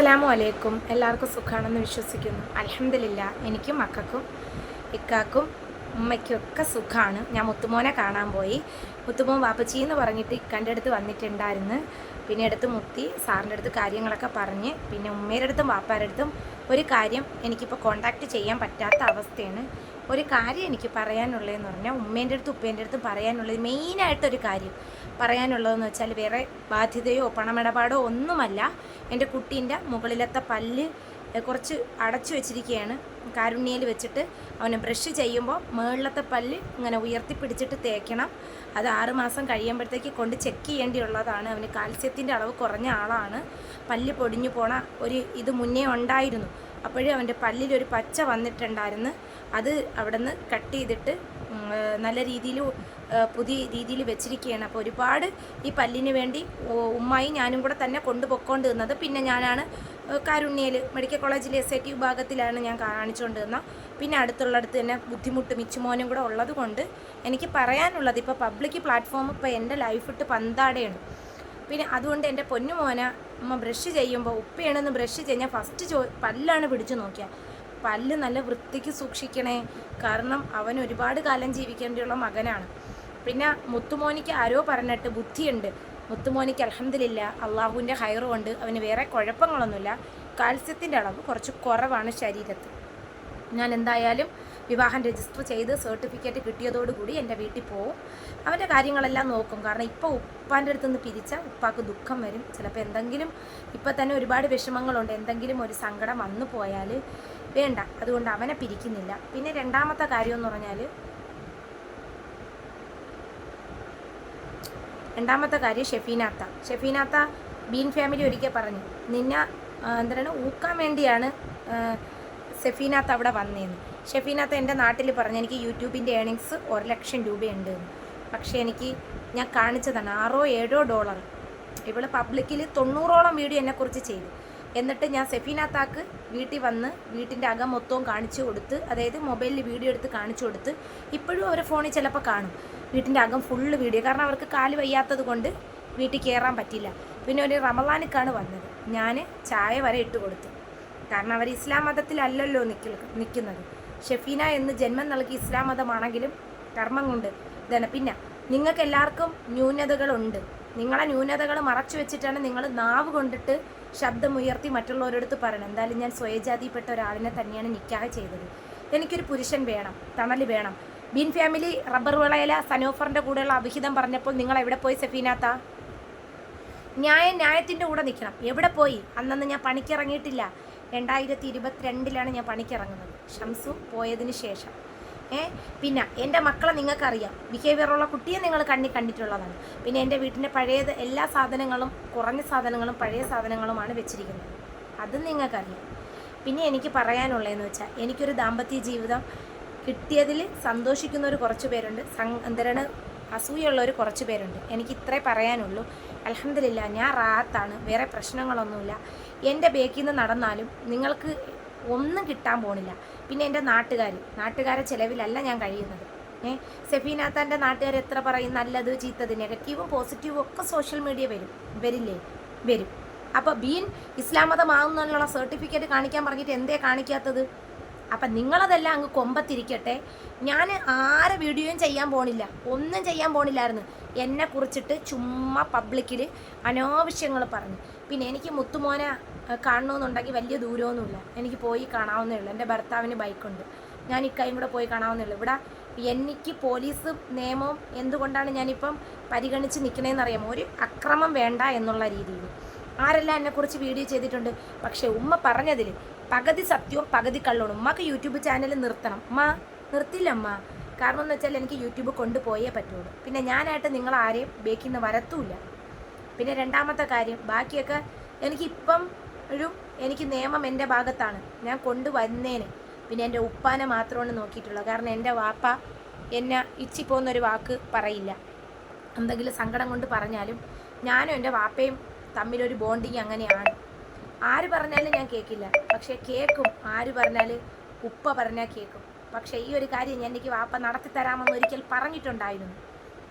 അസ്സലാമു അലൈക്കും. എല്ലാവർക്കും സുഖമാണെന്ന് വിശ്വസിക്കുന്നു. അലഹമില്ല എനിക്കും മക്കൾക്കും ഇക്കാക്കും ഉമ്മയ്ക്കും ഒക്കെ സുഖമാണ് ഞാൻ മുത്തുമോനെ കാണാൻ പോയി. മുത്തുമോൻ വാപ്പച്ചി എന്ന് പറഞ്ഞിട്ട് ഇക്കാന്റെ അടുത്ത് വന്നിട്ടുണ്ടായിരുന്നു. പിന്നെ അടുത്ത് മുത്തി സാറിന്റെ അടുത്ത് കാര്യങ്ങളൊക്കെ പറഞ്ഞ് പിന്നെ ഉമ്മയുടെ അടുത്തും വാപ്പാരുടെ അടുത്തും ഒരു കാര്യം എനിക്കിപ്പോൾ കോണ്ടാക്ട് ചെയ്യാൻ പറ്റാത്ത അവസ്ഥയാണ്. ഒരു കാര്യം എനിക്ക് പറയാനുള്ളതെന്ന് പറഞ്ഞാൽ ഉമ്മേന്റെ അടുത്ത് ഉപ്പേന്റെ അടുത്ത് പറയാനുള്ളത് മെയിനായിട്ടൊരു കാര്യം പറയാനുള്ളതെന്ന് വെച്ചാൽ വേറെ ബാധ്യതയോ പണമിടപാടോ ഒന്നുമല്ല. എന്റെ കുട്ടീന്റെ മുകളിലത്തെ പല്ല് കുറച്ച് അടച്ചു വെച്ചിരിക്കുകയാണ്. കാരുണ്യയിൽ വെച്ചിട്ട് അവനെ ബ്രഷ് ചെയ്യുമ്പോൾ മുകളിലത്തെ പല്ല് ഇങ്ങനെ ഉയർത്തിപ്പിടിച്ചിട്ട് തേക്കണം. അത് ആറുമാസം കഴിയുമ്പോഴത്തേക്ക് കൊണ്ട് ചെക്ക് ചെയ്യേണ്ടിയുള്ളതാണ്. അവന് കാൽസ്യത്തിന്റെ അളവ് കുറഞ്ഞ ആളാണ്. പല്ല് പൊടിഞ്ഞു പോണ ഒരു ഇത് മുന്നേ ഉണ്ടായിരുന്നു. അപ്പോഴും അവന്റെ പല്ലിലൊരു പച്ച വന്നിട്ടുണ്ടായിരുന്നു. അത് അവിടെ നിന്ന് കട്ട് ചെയ്തിട്ട് നല്ല രീതിയിൽ പുതിയ രീതിയിൽ വെച്ചിരിക്കുകയാണ്. അപ്പോൾ ഒരുപാട് ഈ പല്ലിന് വേണ്ടി ഉമ്മായി ഞാനും കൂടെ തന്നെ കൊണ്ടുപോയിക്കൊണ്ട് നിന്നത് പിന്നെ ഞാനാണ് കാരുണ്യയിൽ മെഡിക്കൽ കോളേജിലെ എസ് ഐ ടി വിഭാഗത്തിലാണ് ഞാൻ കാണിച്ചുകൊണ്ട് നിന്നത് പിന്നെ അടുത്തുള്ളടത്ത് തന്നെ ബുദ്ധിമുട്ട് മിച്ചുമോനും കൂടെ ഉള്ളത് കൊണ്ട് എനിക്ക് പറയാനുള്ളത് ഇപ്പോൾ പബ്ലിക് പ്ലാറ്റ്ഫോം ഇപ്പോൾ എന്റെ ലൈഫിട്ട് പന്താടെയാണ്. പിന്നെ അതുകൊണ്ട് എന്റെ പൊന്നു മോന അമ്മ ബ്രഷ് ചെയ്യുമ്പോൾ ഉപ്പയാണെന്ന് ബ്രഷ് ചെയ്യാൻ ഫസ്റ്റ് ചോ പല്ലാണ് പിടിച്ചു നോക്കിയാൽ പല്ല് നല്ല വൃത്തിക്ക് സൂക്ഷിക്കണേ. കാരണം അവൻ ഒരുപാട് കാലം ജീവിക്കേണ്ടിയുള്ള മകനാണ്. പിന്നെ മുത്തുമോനിക്ക് ആരോ പറഞ്ഞിട്ട് ബുദ്ധിയുണ്ട്. മുത്തുമോനിക്ക് അലഹമില്ല അള്ളാഹുവിന്റെ ഹൈറും കൊണ്ട് അവന് വേറെ കുഴപ്പങ്ങളൊന്നുമില്ല. കാൽസ്യത്തിന്റെ അളവ് കുറച്ച് കുറവാണ് ശരീരത്തിൽ. ഞാൻ എന്തായാലും വിവാഹം രജിസ്റ്റർ ചെയ്ത് സർട്ടിഫിക്കറ്റ് കിട്ടിയതോടുകൂടി എന്റെ വീട്ടിൽ പോവും. അവന്റെ കാര്യങ്ങളെല്ലാം നോക്കും. കാരണം ഇപ്പോൾ ഉപ്പാന്റെ അടുത്ത് നിന്ന് പിരിച്ചാൽ ഉപ്പാക്ക് ദുഃഖം വരും. ചിലപ്പോൾ എന്തെങ്കിലും ഇപ്പം തന്നെ ഒരുപാട് വിഷമങ്ങളുണ്ട്. എന്തെങ്കിലും ഒരു സങ്കടം വന്നു പോയാൽ വേണ്ട. അതുകൊണ്ട് അവനെ പിരിക്കുന്നില്ല. പിന്നെ രണ്ടാമത്തെ കാര്യം എന്ന് പറഞ്ഞാൽ രണ്ടാമത്തെ കാര്യം ഷെഫീനാത്ത. ഷെഫീനാത്ത ബീൻ ഫാമിലി ഒരിക്കൽ പറഞ്ഞു നിന്നെ എന്താണ് ഊക്കാൻ വേണ്ടിയാണ് സെഫീനാത്ത് അവിടെ വന്നേന്ന്. ഷെഫീനാത്ത് എന്റെ നാട്ടിൽ പറഞ്ഞു എനിക്ക് യൂട്യൂബിന്റെ ഏണിങ്സ് ഒരു ലക്ഷം രൂപയുണ്ട്. പക്ഷേ എനിക്ക് ഞാൻ കാണിച്ചതാണ് ആറോ ഏഴോ ഡോളർ. ഇവൾ പബ്ലിക്കിൽ തൊണ്ണൂറോളം വീഡിയോ എന്നെക്കുറിച്ച് ചെയ്തു. എന്നിട്ട് ഞാൻ സെഫീനാത്താക്ക് വീട്ടിൽ വന്ന് വീട്ടിന്റെ അകം മൊത്തവും കാണിച്ചു കൊടുത്ത് അതായത് മൊബൈലിൽ വീഡിയോ എടുത്ത് കാണിച്ചു കൊടുത്ത് ഇപ്പോഴും അവരെ ഫോണിൽ ചിലപ്പോൾ കാണും. വീട്ടിന്റെ അകം ഫുള്ള് വീഡിയോ. കാരണം അവർക്ക് കാൽ വയ്യാത്തത് കൊണ്ട് വീട്ടിൽ കയറാൻ പറ്റില്ല. പിന്നെ ഒരു റമലാനിക്കാണ് വന്നത്. ഞാൻ ചായ വരെ ഇട്ട് കൊടുത്തു. കാരണം അവർ ഇസ്ലാം മതത്തിലല്ലല്ലോ നിൽക്കുന്നത്. ഷെഫീന എന്ന് ജന്മം നൽകി ഇസ്ലാം മതമാണെങ്കിലും കർമ്മം കൊണ്ട്. ഇതാണ്. പിന്നെ നിങ്ങൾക്ക് എല്ലാവർക്കും ന്യൂനതകളുണ്ട്. നിങ്ങളെ ന്യൂനതകൾ മറച്ചു വെച്ചിട്ടാണ് നിങ്ങൾ നാവ് കൊണ്ടിട്ട് ശബ്ദമുയർത്തി മറ്റുള്ളവരടുത്ത് പറയണം എന്തായാലും ഞാൻ സ്വയജാതിപ്പെട്ട ഒരാളിനെ തന്നെയാണ് നിക്കാഹ് ചെയ്തത്. എനിക്കൊരു പുരുഷൻ വേണം തണൽ വേണം. ബീൻ ഫാമിലി റബ്ബർ വിളയില സനോഫറിന്റെ കൂടെയുള്ള അഭിഹിതം പറഞ്ഞപ്പോൾ നിങ്ങൾ എവിടെ പോയി സഫീനാത്ത ന്യായം ന്യായത്തിന്റെ കൂടെ നിൽക്കണം. എവിടെ പോയി? അന്നന്ന് ഞാൻ പണിക്കിറങ്ങിയിട്ടില്ല. രണ്ടായിരത്തി ഇരുപത്തിരണ്ടിലാണ് ഞാൻ പണിക്കിറങ്ങുന്നത്. ഷംസു പോയതിന് ശേഷം. ഏ പിന്നെ എന്റെ മക്കളെ നിങ്ങൾക്കറിയാം. ബിഹേവിയറുള്ള കുട്ടിയെ നിങ്ങൾ കണ്ണി കണ്ടിട്ടുള്ളതാണ്. പിന്നെ എന്റെ വീട്ടിന്റെ പഴയത് എല്ലാ സാധനങ്ങളും കുറഞ്ഞ സാധനങ്ങളും പഴയ സാധനങ്ങളുമാണ് വെച്ചിരിക്കുന്നത്. അതും നിങ്ങൾക്കറിയാം. പിന്നെ എനിക്ക് പറയാനുള്ളതെന്ന് വെച്ചാൽ എനിക്കൊരു ദാമ്പത്യ ജീവിതം കിട്ടിയതിൽ സന്തോഷിക്കുന്നവർ കുറച്ച് പേരുണ്ട്. സന്തരണ അസൂയുള്ളവർ കുറച്ച് പേരുണ്ട്. എനിക്ക് ഇത്രേ പറയാനുള്ളൂ. അലഹമില്ല ഞാൻ റാത്താണ്. വേറെ പ്രശ്നങ്ങളൊന്നുമില്ല. എന്റെ ബേക്കിൽ നിന്ന് നടന്നാലും നിങ്ങൾക്ക് ഒന്നും കിട്ടാൻ പോണില്ല. പിന്നെ എന്റെ നാട്ടുകാർ നാട്ടുകാരെ ചിലവിലല്ല ഞാൻ കഴിയുന്നത്. ഏ? സെഫീനാത്താന്റെ നാട്ടുകാർ എത്ര പറയും? നല്ലത് ചീത്തത്. നെഗറ്റീവും പോസിറ്റീവും ഒക്കെ സോഷ്യൽ മീഡിയ വരും. വരില്ലേ? വരും. അപ്പോൾ ബീൻ ഇസ്ലാം മതമാകുന്നുള്ള സർട്ടിഫിക്കറ്റ് കാണിക്കാൻ പറഞ്ഞിട്ട് എന്തേ കാണിക്കാത്തത്? അപ്പം നിങ്ങളതെല്ലാം അങ്ങ് കൊമ്പത്തിരിക്കട്ടെ. ഞാൻ ആരെ വീഡിയോയും ചെയ്യാൻ പോണില്ല. ഒന്നും ചെയ്യാൻ പോണില്ലായിരുന്നു. എന്നെ കുറിച്ചിട്ട് ചുമ്മാ പബ്ലിക്കിൽ അനാവശ്യങ്ങൾ പറഞ്ഞു. പിന്നെ എനിക്ക് മുത്തുമോനെ കാണണമെന്നുണ്ടെങ്കിൽ വലിയ ദൂരമൊന്നുമില്ല. എനിക്ക് പോയി കാണാവുന്നേ ഉള്ളൂ. എന്റെ ഭർത്താവിന് ബൈക്കുണ്ട്. ഞാൻ ഇക്കായും കൂടെ പോയി കാണാവുന്നേ ഉള്ളൂ. ഇവിടെ എനിക്ക് പോലീസ് നിയമം എന്തുകൊണ്ടാണ് ഞാനിപ്പം പരിഗണിച്ച് നിൽക്കണേന്നറിയാമോ? ഒരു അക്രമം വേണ്ട എന്നുള്ള രീതിയിൽ. ആരെല്ലാം എന്നെക്കുറിച്ച് വീഡിയോ ചെയ്തിട്ടുണ്ട്? പക്ഷേ ഉമ്മ പറഞ്ഞതിൽ പകുതി സത്യവും പകുതി കള്ളവും ഉമ്മക്ക് യൂട്യൂബ് ചാനൽ നിർത്തണം. ഉമ്മ നിർത്തില്ല അമ്മ കാരണം എന്ന് വെച്ചാൽ എനിക്ക് യൂട്യൂബ് കൊണ്ടുപോയേ പറ്റുള്ളൂ. പിന്നെ ഞാനായിട്ട് നിങ്ങൾ ആരെയും ബേക്കിൽ നിന്ന് വരത്തൂല്ല പിന്നെ രണ്ടാമത്തെ കാര്യം ബാക്കിയൊക്കെ എനിക്കിപ്പം ഒരു എനിക്ക് നിയമം എന്റെ ഭാഗത്താണ്. ഞാൻ കൊണ്ടുവന്നേന്. പിന്നെ എന്റെ ഉപ്പാനെ മാത്രമാണ് നോക്കിയിട്ടുള്ളത് കാരണം എന്റെ വാപ്പ എന്നെ ഇച്ചിപ്പോന്നൊരു വാക്ക് പറയില്ല. എന്തെങ്കിലും സങ്കടം കൊണ്ട് പറഞ്ഞാലും ഞാനും എന്റെ വാപ്പയും തമ്മിലൊരു ബോണ്ടിങ് അങ്ങനെയാണ്. ആര് പറഞ്ഞാലും ഞാൻ കേൾക്കില്ല പക്ഷേ കേൾക്കും ആര് പറഞ്ഞാൽ ഉപ്പ പറഞ്ഞാൽ കേൾക്കും പക്ഷേ ഈ ഒരു കാര്യം ഞാൻ എനിക്ക് വാപ്പ നടത്തി തരാമെന്ന് ഒരിക്കൽ പറഞ്ഞിട്ടുണ്ടായിരുന്നു.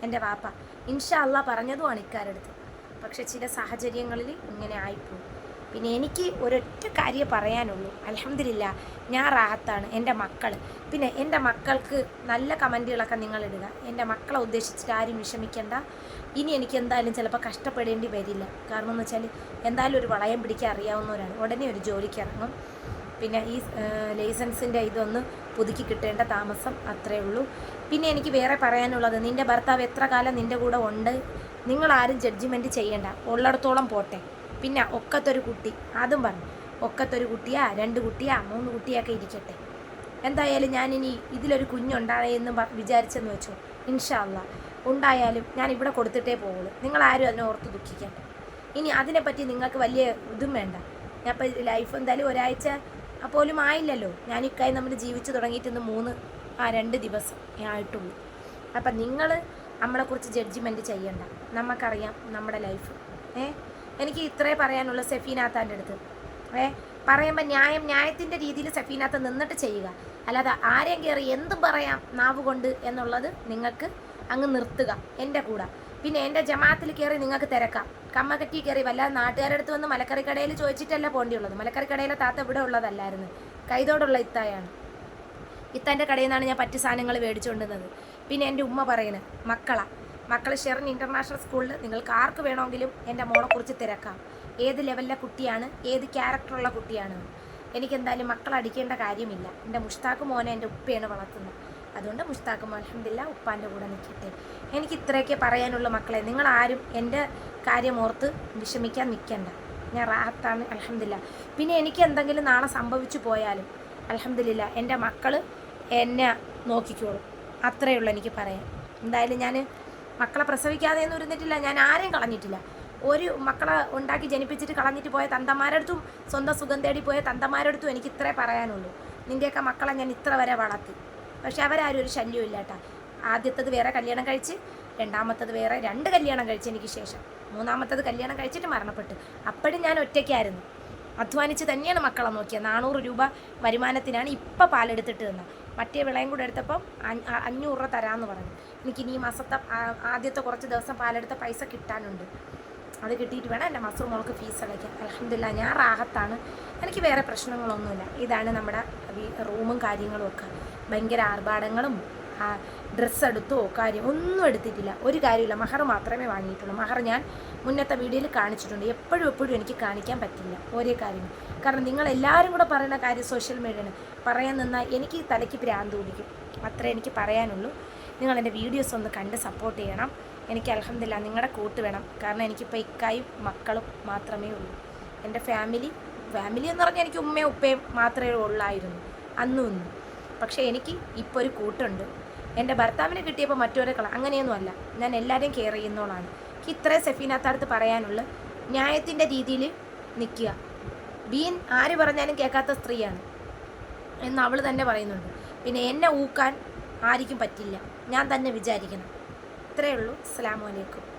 എന്റെ വാപ്പ. ഇൻഷാ അള്ളാ പറഞ്ഞതുമാണ് ഇക്കാരടുത്ത്. പക്ഷെ ചില സാഹചര്യങ്ങളിൽ ഇങ്ങനെ ആയിപ്പോയി. പിന്നെ എനിക്ക് ഒരൊറ്റ കാര്യം പറയാനുള്ളൂ. അലഹമില്ല ഞാൻ റാഹത്താണ്. എന്റെ മക്കൾ പിന്നെ എന്റെ മക്കൾക്ക് നല്ല കമന്റുകളൊക്കെ നിങ്ങൾ ഇടുക എന്റെ മക്കളെ ഉദ്ദേശിച്ചിട്ട് ആരും വിഷമിക്കേണ്ട. ഇനി എനിക്ക് എന്തായാലും ചിലപ്പോൾ കഷ്ടപ്പെടേണ്ടി വരില്ല. കാരണം എന്ന് വെച്ചാൽ എന്തായാലും ഒരു വളയം പിടിക്കാൻ അറിയാവുന്നവരാണ്. ഉടനെ ഒരു ജോലിക്ക് ഇറങ്ങും. പിന്നെ ഈ ലൈസൻസിന്റെ ഇതൊന്ന് പുതുക്കി കിട്ടേണ്ട താമസം അത്രേ ഉള്ളൂ. പിന്നെ എനിക്ക് വേറെ പറയാനുള്ളത് നിന്റെ ഭർത്താവ് എത്ര കാലം നിന്റെ കൂടെ ഉണ്ട്? നിങ്ങളാരും ജഡ്ജിമെന്റ് ചെയ്യേണ്ട. ഉള്ളിടത്തോളം പോട്ടെ. പിന്നെ ഒക്കത്തൊരു കുട്ടി അതും പറഞ്ഞു. ഒക്കത്തൊരു കുട്ടിയാ രണ്ട് കുട്ടിയാ മൂന്ന് കുട്ടിയൊക്കെ ഇരിക്കട്ടെ. എന്തായാലും ഞാനിനി ഇതിലൊരു കുഞ്ഞുണ്ടായെന്ന് വിചാരിച്ചെന്ന് വെച്ചോ. ഇൻഷാല്ല ഉണ്ടായാലും ഞാൻ ഇവിടെ കൊടുത്തിട്ടേ പോകുള്ളൂ നിങ്ങളാരും അതിനെ ഓർത്ത് ദുഃഖിക്കണ്ട. ഇനി അതിനെപ്പറ്റി നിങ്ങൾക്ക് വലിയ ഇതും വേണ്ട. ഞാൻ ഇപ്പോൾ ലൈഫ് എന്തായാലും ഒരാഴ്ച പോലും ആയില്ലല്ലോ. ഞാൻ ഇക്കായി നമ്മൾ ജീവിച്ചു തുടങ്ങിയിട്ട് ഇന്ന് മൂന്ന് ആ രണ്ട് ദിവസം ആയിട്ടുള്ളൂ. അപ്പം നിങ്ങൾ നമ്മളെക്കുറിച്ച് ജഡ്ജ്മെന്റ് ചെയ്യണ്ട. നമുക്കറിയാം നമ്മുടെ ലൈഫ് ഏ? എനിക്ക് ഇത്രേ പറയാനുള്ള സെഫീനാത്താന്റെ അടുത്ത്. ഏ പറയുമ്പോൾ ന്യായം ന്യായത്തിന്റെ രീതിയിൽ സെഫീനാത്ത് നിന്നിട്ട് ചെയ്യുക. അല്ലാതെ ആരെയും കയറി എന്തും പറയാം നാവ് കൊണ്ട് എന്നുള്ളത് നിങ്ങൾക്ക് അങ്ങ് നിർത്തുക എന്റെ കൂടെ. പിന്നെ എന്റെ ജമാത്തിൽ കയറി നിങ്ങൾക്ക് തിരക്കാം. കമ്മകറ്റി കയറി വല്ലാതെ നാട്ടുകാരുടെ അടുത്ത് വന്ന് മലക്കറി കടയിൽ ചോദിച്ചിട്ടല്ല പോണ്ടിയുള്ളത്. മലക്കറി കടയിലെ താത്ത ഇവിടെ ഉള്ളതല്ലായിരുന്നു. കൈതോടുള്ള ഇത്തായാണ്. ഇത്താന്റെ കടയിൽ നിന്നാണ് ഞാൻ പറ്റു സാധനങ്ങൾ മേടിച്ചുകൊണ്ടിരുന്നത്. പിന്നെ എന്റെ ഉമ്മ പറയുന്നത് മക്കളാ മക്കൾ ഷെറിൻ ഇന്റർനാഷണൽ സ്കൂളിൽ നിങ്ങൾക്ക് ആർക്ക് വേണമെങ്കിലും എന്റെ മോളെക്കുറിച്ച് തിരക്കാം. ഏത് ലെവലിലെ കുട്ടിയാണ് ഏത് ക്യാരക്ടറുള്ള കുട്ടിയാണ്. എനിക്കെന്തായാലും മക്കൾ അടിക്കേണ്ട കാര്യമില്ല. എന്റെ മുഷ്താഖ് മോനെ എന്റെ ഉപ്പയാണ് വളർത്തുന്നത്. അതുകൊണ്ട് മുഷ്താഖ് മോൻ അൽഹംദുലില്ലാ ഉപ്പാന്റെ കൂടെ നിൽക്കട്ടെ എനിക്ക് ഇത്രയൊക്കെ പറയാനുള്ള മക്കളെ. നിങ്ങൾ ആരും എന്റെ കാര്യം ഓർത്ത് വിഷമിക്കാൻ നിൽക്കണ്ട ഞാൻ റാഹത്താണ് അലഹമില്ല പിന്നെ എനിക്ക് എന്തെങ്കിലും നാളെ സംഭവിച്ചു പോയാലും അലഹമില്ല എന്റെ മക്കൾ എന്നെ നോക്കിക്കോളും. അത്രയേ ഉള്ളൂ എനിക്ക് പറയാം എന്തായാലും ഞാൻ മക്കളെ പ്രസവിക്കാതെ ഒന്നും ഇരുന്നിട്ടില്ല ഞാൻ ആരെയും കളഞ്ഞിട്ടില്ല. ഒരു മക്കളെ ഉണ്ടാക്കി ജനിപ്പിച്ചിട്ട് കളഞ്ഞിട്ട് പോയ തന്തമാരടുത്തും സ്വന്തം സുഖം തേടി പോയ തന്തമാരടുത്തും എനിക്ക് ഇത്രേ പറയാനുള്ളൂ. നിന്റെയൊക്കെ മക്കളെ ഞാൻ ഇത്ര വരെ വളർത്തി. പക്ഷെ അവരാരും ഒരു ശല്യവും ഇല്ല ആദ്യത്തത് വേറെ കല്യാണം കഴിച്ച് രണ്ടാമത്തത് വേറെ രണ്ട് കല്യാണം കഴിച്ച് എനിക്ക് ശേഷം. മൂന്നാമത്തത് കല്യാണം കഴിച്ചിട്ട് മരണപ്പെട്ടു. അപ്പോഴും ഞാൻ ഒറ്റയ്ക്കായിരുന്നു. അധ്വാനിച്ച് തന്നെയാണ് മക്കളെ നോക്കിയത്. നാനൂറ് രൂപ വരുമാനത്തിനാണ് ഇപ്പം പാലെടുത്തിട്ട് തന്നത്. മറ്റേ വിളയും കൂടെ എടുത്തപ്പം അഞ്ഞ- അഞ്ഞൂറ് രൂപ തരാമെന്ന് പറഞ്ഞു. എനിക്ക് ഇനി ഈ മാസത്തെ ആദ്യത്തെ കുറച്ച് ദിവസം പാലെടുത്ത പൈസ കിട്ടാനുണ്ട്. അത് കിട്ടിയിട്ട് വേണം എന്റെ മസൂർ മോൾക്ക് ഫീസ് അടയ്ക്കാൻ. അലഹമില്ല ഞാൻ റാഹത്താണ്. എനിക്ക് വേറെ പ്രശ്നങ്ങളൊന്നുമില്ല. ഇതാണ് നമ്മുടെ റൂമും കാര്യങ്ങളും ഒക്കെ. ഭയങ്കര ആർഭാടങ്ങളും ഡ്രസ്സ് എടുത്തോ കാര്യം ഒന്നും എടുത്തിട്ടില്ല. ഒരു കാര്യമില്ല മഹർ മാത്രമേ വാങ്ങിയിട്ടുള്ളൂ. മഹർ ഞാൻ മുന്നത്തെ വീഡിയോയിൽ കാണിച്ചിട്ടുണ്ട്. എപ്പോഴും എപ്പോഴും എനിക്ക് കാണിക്കാൻ പറ്റില്ല. ഒരേ കാര്യങ്ങൾ കാരണം നിങ്ങൾ എല്ലാവരും കൂടെ പറയുന്ന കാര്യം സോഷ്യൽ മീഡിയയിൽ പറയാൻ നിന്നാൽ എനിക്ക് തലയ്ക്ക് ഭ്രാന്ത് പിടിക്കും. അത്രേ എനിക്ക് പറയാനുള്ളൂ. നിങ്ങൾ എന്റെ വീഡിയോസ് ഒന്ന് കണ്ട് സപ്പോർട്ട് ചെയ്യണം. എനിക്ക് അലഹമില്ല നിങ്ങളുടെ കൂട്ട് വേണം. കാരണം എനിക്കിപ്പോൾ ഇക്കായും മക്കളും മാത്രമേ ഉള്ളൂ. എന്റെ ഫാമിലി ഫാമിലി എന്ന് പറഞ്ഞാൽ എനിക്ക് ഉമ്മയും ഉപ്പയും മാത്രമേ ഉള്ളായിരുന്നു. അന്നും ഇന്നും. പക്ഷേ എനിക്ക് ഇപ്പോൾ ഒരു കൂട്ടുണ്ട്. എന്റെ ഭർത്താവിനെ കിട്ടിയപ്പോൾ മറ്റൊരു കള അങ്ങനെയൊന്നുമല്ല ഞാൻ എല്ലാവരെയും കെയർ ചെയ്യുന്നോളാണ് എനിക്ക് ഇത്രയും സെഫീനത്തടുത്ത് പറയാനുള്ള ന്യായത്തിന്റെ രീതിയിൽ നിൽക്കുക. ബീൻ ആര് പറഞ്ഞാലും കേൾക്കാത്ത സ്ത്രീയാണ് എന്ന് അവൾ തന്നെ പറയുന്നുണ്ട്. പിന്നെ എന്നെ ഊക്കാൻ ആർക്കും പറ്റില്ല. ഞാൻ തന്നെ വിചാരിക്കണം. ഇത്രയേ ഉള്ളൂ. അസ്സാം വലൈക്കും